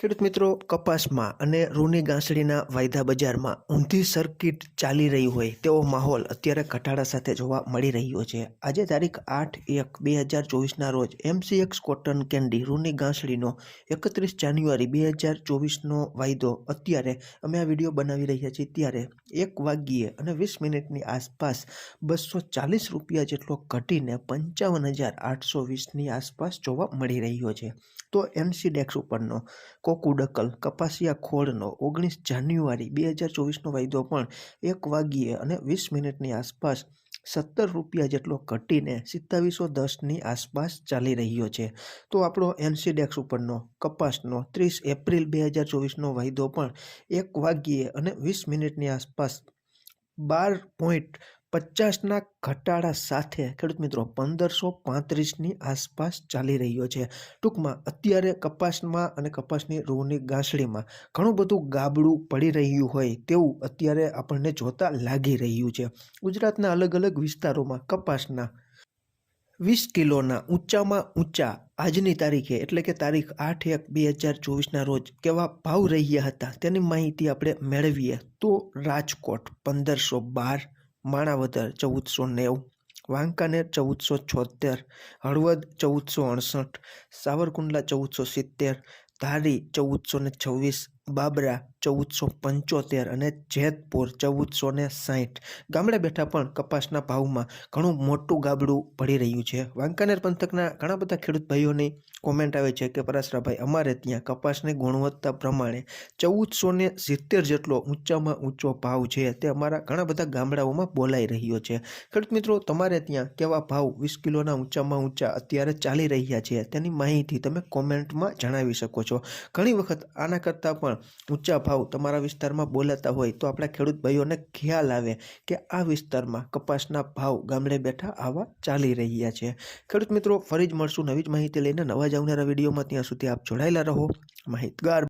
ખેડૂત મિત્રો, કપાસમાં અને રૂની ગાંસડીના વાયદા બજારમાં ઊંધી સર્કિટ ચાલી રહી હોય તેવો માહોલ અત્યારે ઘટાડા સાથે જોવા મળી રહ્યો છે. આજે તારીખ આઠ એક બે હજાર ચોવીસના રોજ એમસીએક્સ કોટન કેન્ડી રૂની ગાંસડીનો એકત્રીસ જાન્યુઆરી બે હજાર ચોવીસનો વાયદો અત્યારે અમે આ વીડિયો બનાવી રહ્યા છીએ ત્યારે એક વાગ્યે અને વીસ મિનિટની આસપાસ બસો ચાલીસ રૂપિયા જેટલો ઘટીને પંચાવન હજાર આઠસો વીસની આસપાસ જોવા મળી રહ્યો છે. તો એમસી ડેક્સ ઉપરનો કોકુડકલ કપાસિયા ખોળનો ઓગણીસ જાન્યુઆરી બે હજાર ચોવીસનો વાયદો પણ એક વાગ્યે અને વીસ મિનિટની આસપાસ સત્તર રૂપિયા જેટલો ઘટીને સિત્તાવીસો દસની આસપાસ ચાલી રહ્યો છે. તો આપણો એનસીડેક્સ ઉપરનો કપાસનો ત્રીસ એપ્રિલ બે હજાર ચોવીસનો વાયદો પણ એક વાગ્યે અને વીસ મિનિટની આસપાસ બાર પોઈન્ટ પચાસના ઘટાડા સાથે ખેડૂત મિત્રો પંદરસો પાંત્રીસની આસપાસ ચાલી રહ્યો છે. ટૂંકમાં અત્યારે કપાસમાં અને કપાસની રૂની ગાંસડીમાં ઘણું બધું ગાબડું પડી રહ્યું હોય તેવું અત્યારે આપણને જોતા લાગી રહ્યું છે. ગુજરાતના અલગ અલગ વિસ્તારોમાં કપાસના વીસ કિલોના ઊંચામાં ઊંચા આજની તારીખે, એટલે કે તારીખ આઠ એક બે હજાર ચોવીસના રોજ કેવા ભાવ રહ્યા હતા તેની માહિતી આપણે મેળવીએ. તો રાજકોટ પંદરસો બાર માણાવદર ચૌદસો નેવું, વાંકાનેર ચૌદસો છોતેર, હળવદ ચૌદસો અડસઠ, સાવરકુંડલા ચૌદસો સિત્તેર, ધારી ચૌદસો ને છવ્વીસ બાબરા ચૌદસો પંચોતેર અને જેતપુર ચૌદસો ને સાહીઠ ગામડે બેઠા પણ કપાસના ભાવમાં ઘણું મોટું ગાબડું પડી રહ્યું છે. વાંકાનેર પંથકના ઘણા બધા ખેડૂત ભાઈઓની કોમેન્ટ આવે છે કે પરાસરાભાઈ અમારે ત્યાં કપાસની ગુણવત્તા પ્રમાણે ચૌદસો ને સિત્તેર જેટલો ઊંચામાં ઊંચો ભાવ છે. તે અમારા ઘણા બધા ગામડાઓમાં બોલાઈ રહ્યો છે. ખેડૂત મિત્રો, તમારે ત્યાં કેવા ભાવ વીસ કિલોના ઊંચામાં ઊંચા અત્યારે ચાલી રહ્યા છે? તેની માહિતી તમે કોમેન્ટમાં જણાવી શકો છો. ઘણી વખત આના કરતાં પણ ઊંચા ભાવ તમારા વિસ્તારમાં બોલાતા હોય તો આપણા ખેડૂત ભાઈઓને ખ્યાલ આવે કે આ વિસ્તારમાં કપાસના ભાવ ગામડે બેઠા આવા ચાલી રહ્યા છે. ખેડૂત મિત્રો, ફરી જ મળશું નવી જ માહિતી લઈને નવા જ આવનારા વિડીયોમાં. ત્યાં સુધી આપ જોડાયેલા રહો. માહિતગાર